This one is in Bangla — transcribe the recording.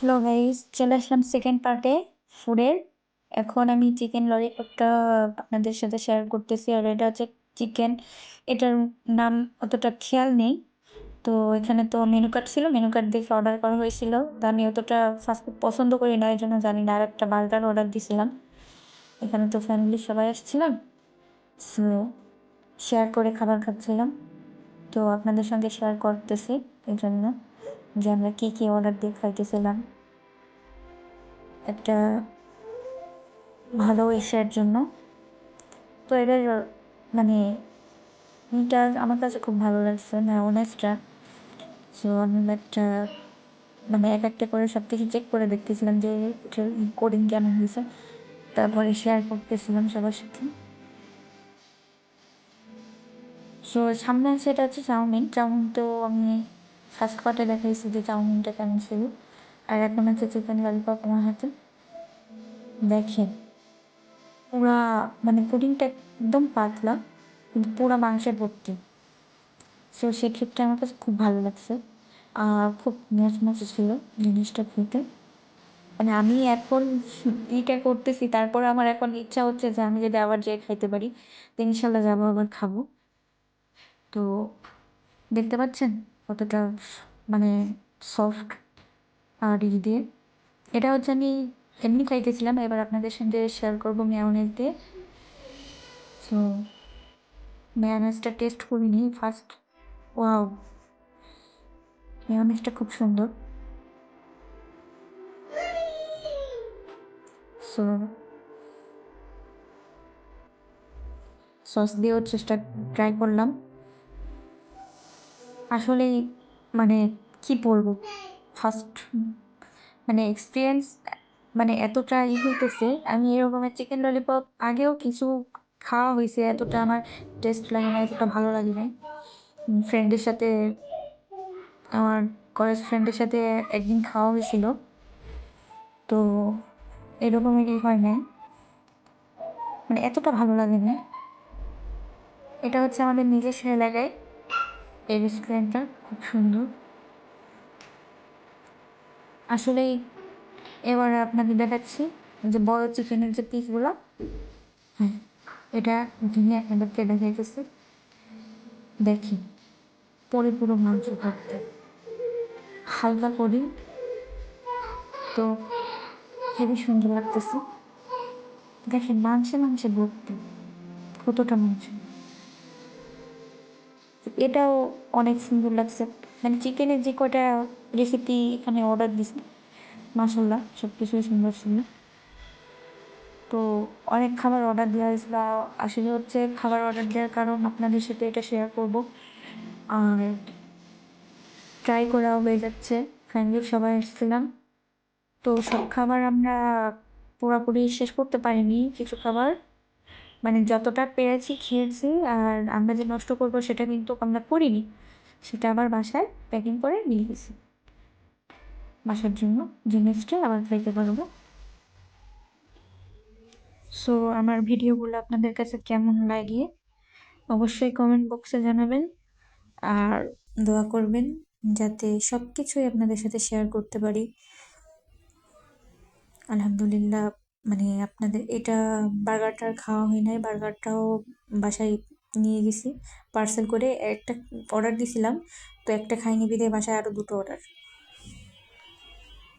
হ্যালো গাইস চলে আসলাম সেকেন্ড পার্টে ফুডের এখন আমি চিকেন ললিপপটা আপনাদের সাথে শেয়ার করতেছি, আর এটা হচ্ছে চিকেন এটার নাম অতটা খেয়াল নেই। তো এখানে তো মেনু কার্ড ছিল মেনু কার্ড দেখে অর্ডার করা হয়েছিল। তা আমি অতটা ফাস্ট ফুড পছন্দ করি না এই জন্য জানি না আর একটা বার্গার অর্ডার দিয়েছিলাম এখানে তো ফ্যামিলির সবাই আসছিলাম। সো শেয়ার করে খাবার খাচ্ছিলাম। তো আপনাদের সঙ্গে শেয়ার করতেছি এই জন্য যে আমরা কী কী অর্ডার দিয়ে খাইতেছিলাম। একটা ভালো এশিয়ার জন্য। তো এটার মানে এটা আমার কাছে খুব ভালো লাগছে ম্যাওনেজটা সো আমি একটা মানে এক একটা করে সব কিছু চেক করে দেখতেছিলাম যে কোডিং কেমন হয়েছে। তারপরে শেয়ার করতেছিলাম সবার সাথে। সো সামনে আছে, এটা হচ্ছে চাউমিন। চাউমিন তো আমি ফার্স্ট পার্টে দেখাইছি যে চাউমিনটা কেমন ছিল। আর এখন হচ্ছে চিকেন ললিপপ আমার হাতে। দেখেন, পুরা মানে পুডিংটা একদম পাতলা, কিন্তু পুরা মাংসের ভর্তি। সো সেক্ষেত্রে আমার কাছে খুব ভালো লাগছে। আর খুব মচমচে ছিল জিনিসটা খেতে। মানে আমি এখন এইটা করতেছি, তারপরে আমার এখন ইচ্ছা হচ্ছে যে আমি যদি আবার যেয়ে খাইতে পারি, তো ইনশাল্লাহ যাব আবার খাব। তো, দেখতে পাচ্ছেন? কতটা মানে সফট আর ই দিয়ে এটা হচ্ছে আমি এমনি খাইতেছিলাম এবার আপনাদের সঙ্গে শেয়ার করব মেয়নেজ দিয়ে। সো মেয়নেজটা টেস্ট করিনি ফার্স্ট ওয়াও মেয়নেজটা খুব সুন্দর। সো সস দিয়েও চেষ্টা ট্রাই করলাম। আসলে মানে কি বলব? ফার্স্ট মানে এক্সপিরিয়েন্স মানে এতটা ই হইতেছে। আমি এরকমের চিকেন ললিপপ আগেও কিছু খাওয়া হয়েছে এতটা আমার টেস্ট লাগে না, এতটা ভালো লাগে নাই। ফ্রেন্ডের সাথে, আমার কলেজ ফ্রেন্ডের সাথে একদিন খাওয়া হয়েছিল তো এরকমেরই হয় নাই। মানে এতটা ভালো লাগে না এটা হচ্ছে আমাদের নিজস্ব এলাকায়। এই রেস্টুরেন্টটা খুব সুন্দর। আসলেই এবার আপনাকে দেখাচ্ছি যে বড় চিকেনের যে পিসগুলো হ্যাঁ এটা ভেঙে আপনাদেরকে দেখাইতেছি দেখি পরিপুরো মাংস ভর্তি হালকা করি। তো হেবি সুন্দর লাগতেছে। দেখেন মাংসে মাংসে ভর্তি, কতটা মাংস। এটাও অনেক সুন্দর লাগছে। মানে চিকেনের যে কটা রেসিপি এখানে অর্ডার দিছি মাসাল্লাহ সব কিছুই সুন্দর। ছিল তো অনেক খাবার অর্ডার দেওয়া হয়েছিল। আসলে হচ্ছে খাবার অর্ডার দেওয়ার কারণ আপনাদের সাথে এটা শেয়ার করব। আর ট্রাই করাও হয়ে যাচ্ছে। ফ্যামিলির সবাই এসেছিলাম তো সব খাবার আমরা পুরোপুরি শেষ করতে পারিনি, কিছু খাবার। মানে যতটা পেরেছি খেয়েছি আর আমরা যে নষ্ট করব সেটা কিন্তু আমরা করিনি, সেটা আবার বাসায় প্যাকিং করে নিয়ে গেছি। বাসার জন্য জিনিসটা আবার খাইতে পারব। সো আমার ভিডিওগুলো আপনাদের কাছে কেমন লাগে অবশ্যই কমেন্ট বক্সে জানাবেন আর দোয়া করবেন যাতে সব কিছুই আপনাদের সাথে শেয়ার করতে পারি। আলহামদুলিল্লাহ। মানে আপনাদের এটা বার্গারটা খাওয়া হয় নাই, বার্গারটাও বাসায় নিয়ে গেছি, পার্সেল করে একটা অর্ডার দিছিলাম, তো একটা খাইনি বিদে বাসায় আরও দুটো অর্ডার